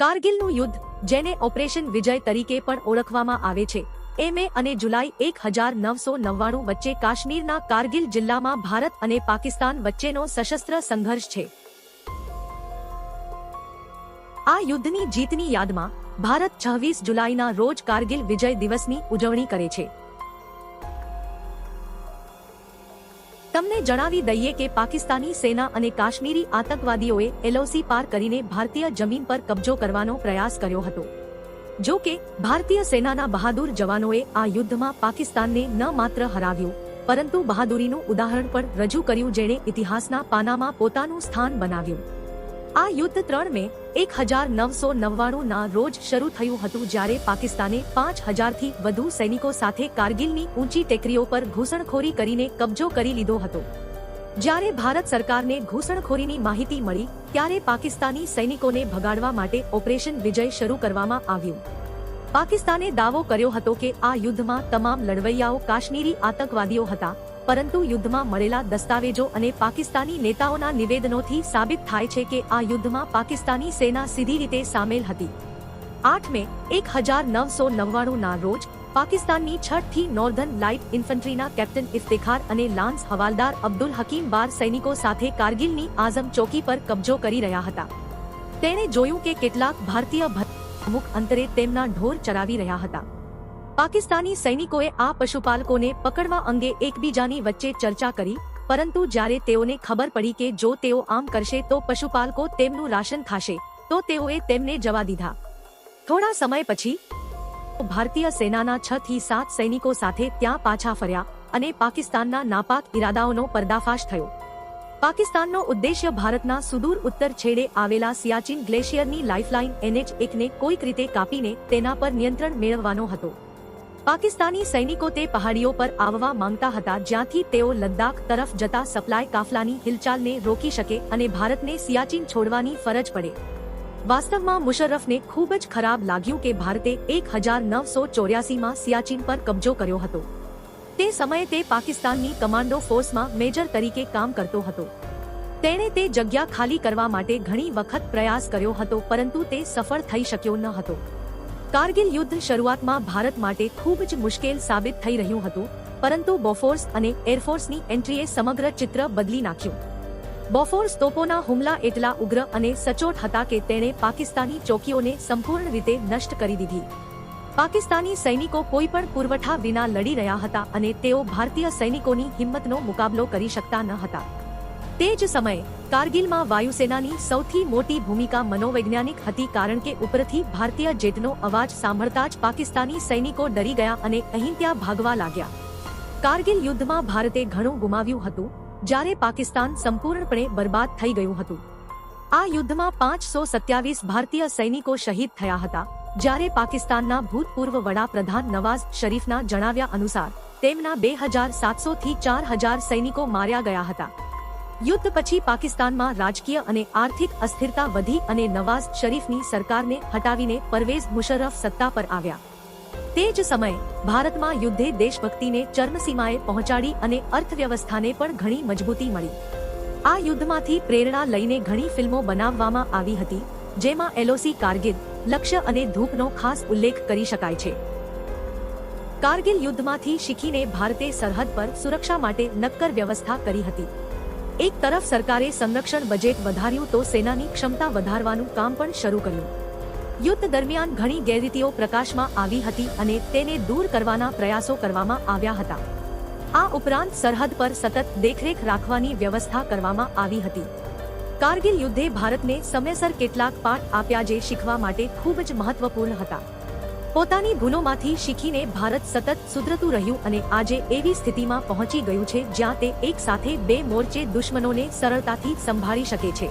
કારગિલનું યુદ્ધ, જેને ઓપરેશન વિજય તરીકે પણ ઓળખવામાં આવે છે, એ મે અને જુલાઈ એક હજાર નવસો નવ્વાણું વચ્ચે કાશ્મીરના કારગિલ જિલ્લામાં ભારત અને પાકિસ્તાન વચ્ચેનો સશસ્ત્ર સંઘર્ષ છે. આ યુદ્ધની જીતની યાદમાં ભારત છવ્વીસ જુલાઈના રોજ કારગિલ વિજય દિવસની ઉજવણી કરે છે. તમને જણાવી દઈએ કે પાકિસ્તાની સેના અને કાશ્મીરી આતંકવાદીઓએ એલઓસી પાર કરીને ભારતીય જમીન પર કબજો કરવાનો પ્રયાસ કર્યો હતો. જો કે, ભારતીય સેનાના બહાદુર જવાનોએ આ યુદ્ધમાં પાકિસ્તાનને ન માત્ર હરાવ્યું, પરંતુ બહાદુરીનું ઉદાહરણ પણ રજૂ કર્યું જેણે ઇતિહાસના પાનામાં પોતાનું સ્થાન બનાવ્યું. આ યુદ્ધ ત્રણ મે એક હજાર નવસો નવ્વાણું ના રોજ શરૂ થયું હતું જ્યારે પાકિસ્તાને પાંચ હજારથી વધુ સૈનિકો સાથે કારગિલની ઊંચી ટેકરીઓ પર ઘૂસણખોરી કરીને કબજો કરી લીધો હતો. જ્યારે ભારત સરકારને ઘૂસણખોરીની માહિતી મળી, ત્યારે પાકિસ્તાની સૈનિકોને ભગાડવા માટે ઓપરેશન વિજય શરૂ કરવામાં આવ્યું. પાકિસ્તાને દાવો કર્યો હતો કે આ યુદ્ધમાં તમામ લડવૈયાઓ કાશ્મીરી આતંકવાદીઓ હતા પરંતુ યુદ્ધમાં મળેલા દસ્તાવેજો અને પાકિસ્તાની નેતાઓના નિવેદનોથી સાબિત થાય છે કે આ યુદ્ધમાં પાકિસ્તાની સેના સીધી રીતે સામેલ હતી. આઠ મે, એક હજાર નવસો નવ્વાણું ના રોજ, પાકિસ્તાનની છઠથી નોર્ધન લાઇટ ઇન્ફન્ટ્રીના કેપ્ટન ઇફ્તિખાર અને લાન્સ હવાલદાર અબ્દુલ હકીમ બાર સૈનિકો સાથે કારગિલની આઝમ ચોકી પર કબજો કરી રહ્યા હતા. તેણે જોયું કે કેટલાક ભારતીય અમુક અંતરે તેમના ઢોર ચરાવી રહ્યા હતા. પાકિસ્તાની સૈનિકોએ આ પશુપાલકોને પકડવા અંગે એકબીજાની વચ્ચે ચર્ચા કરી, પરંતુ જ્યારે તેઓને ખબર પડી કે જો તેઓ આમ કરશે તો પશુપાલકો તેમનું રાશન ખાશે, તો તેઓએ તેમને જવા દીધા. થોડા સમય પછી, ભારતીય સેનાના છ થી સાત સૈનિકો સાથે ત્યાં પાછા ફર્યા અને પાકિસ્તાનના નાપાક ઇરાદાઓનો પર્દાફાશ થયો. પાકિસ્તાનનો ઉદ્દેશ્ય ભારતના સુદૂર ઉત્તર છેડે આવેલા સિયાચીન ગ્લેશિયરની લાઇફલાઇન એનએચ એકને કોઈક રીતે કાપીને તેના પર નિયંત્રણ મેળવવાનો હતો. પાકિસ્તાની સૈનિકો તે પહાડીઓ પર આવવા માંગતા હતા, જ્યાંથી તેઓ લદ્દાખ તરફ જતા સપ્લાય કાફલાની હિલચાલને રોકી શકે અને ભારતને સિયાચીન છોડવાની ફરજ પડે. વાસ્તવમાં મુશર્રફને ખૂબ જ ખરાબ લાગ્યું કે ભારતે એક હજાર નવસો ચોર્યાસીમાં સિયાચીન પર કબજો કર્યો હતો. તે સમયે તે પાકિસ્તાનની કમાન્ડો ફોર્સમાં મેજર તરીકે કામ કરતો હતો. તેણે તે જગ્યા ખાલી કરવા માટે ઘણી વખત પ્રયાસ કર્યો હતો, પરંતુ તે સફળ થઈ શક્યો ન હતો. કારગિલ યુદ્ધ શરૂઆતમાં ભારત માટે ખૂબ જ મુશ્કેલ સાબિત થઈ રહ્યું હતું, પરંતુ બોફોર્સ અને એરફોર્સની એન્ટ્રીએ સમગ્ર ચિત્ર બદલી નાખ્યું. બોફોર્સ તોપોના હુમલા એટલા ઉગ્ર અને સચોટ હતા કે તેણે પાકિસ્તાની ચોકીઓને સંપૂર્ણ રીતે નષ્ટ કરી દીધી. પાકિસ્તાની સૈનિકો કોઈ પણ પુરવઠા વિના લડી રહ્યા હતા અને તેઓ ભારતીય સૈનિકોની હિંમતનો મુકાબલો કરી શકતા ન હતા. તે જ સમયે કારગિલમાં વાયુસેનાની સૌથી મોટી ભૂમિકા મનોવૈજ્ઞાનિક હતી કારણ કે ઉપરથી ભારતીય જેટનો અવાજ સાંભળતા જ પાકિસ્તાની સૈનિકો ડરી ગયા અને અહીં ત્યાં ભાગવા લાગ્યા. કારગિલ યુદ્ધમાં ભારતે ઘણું ગુમાવ્યું હતું, જ્યારે પાકિસ્તાન સંપૂર્ણપણે બરબાદ થઈ ગયું હતું. આ યુદ્ધમાં પાંચસો સત્યાવીસ ભારતીય સૈનિકો શહીદ થયા હતા, જ્યારે પાકિસ્તાનના ભૂતપૂર્વ વડાપ્રધાન નવાઝ શરીફના જણાવ્યા અનુસાર, તેમના બે હજાર સાતસો થી ચાર હજાર સૈનિકો માર્યા ગયા હતા. યુદ્ધ પછી પાકિસ્તાનમાં રાજકીય અને આર્થિક અસ્થિરતા વધી અને નવાઝ શરીફની સરકારને હટાવીને પરવેઝ મુશર્રફ સત્તા પર આવ્યા. તે જ સમયે ભારતમાં યુદ્ધે દેશભક્તિને ચરમસીમાએ પહોંચાડી અને અર્થવ્યવસ્થાને પણ ઘણી મજબૂતી મળી. આ યુદ્ધમાંથી પ્રેરણા લઈને ઘણી ફિલ્મો બનાવવામાં આવી હતી, જેમાં એલઓસી કારગિલ, લક્ષ્ય અને ધૂપનો ખાસ ઉલ્લેખ કરી શકાય છે. કારગિલ યુદ્ધમાંથી શીખીને ભારતે સરહદ પર સુરક્ષા માટે નક્કર વ્યવસ્થા કરી હતી. એક તરફ સરકારે સંરક્ષણ બજેટ વધાર્યું તો સેનાની ક્ષમતા વધારવાનું કામ પણ શરૂ કર્યું. યુદ્ધ દરમિયાન ઘણી ગેરરીતિઓ પ્રકાશમાં આવી હતી અને તેને દૂર કરવાના પ્રયાસો કરવામાં આવ્યા હતા. આ ઉપરાંત સરહદ પર સતત દેખરેખ રાખવાની વ્યવસ્થા કરવામાં આવી હતી. કારગિલ યુદ્ધે ભારતને સમયસર કેટલાક પાઠ આપ્યા જે શીખવા માટે ખૂબ જ મહત્વપૂર્ણ હતા. પોતાની ભૂલોમાંથી શીખીને ભારત સતત સુધરતું રહ્યું અને આજે એવી સ્થિતિમાં પહોંચી ગયું છે જ્યાં તે એક સાથે બે મોરચે દુશ્મનોને સરળતાથી સંભાળી શકે છે.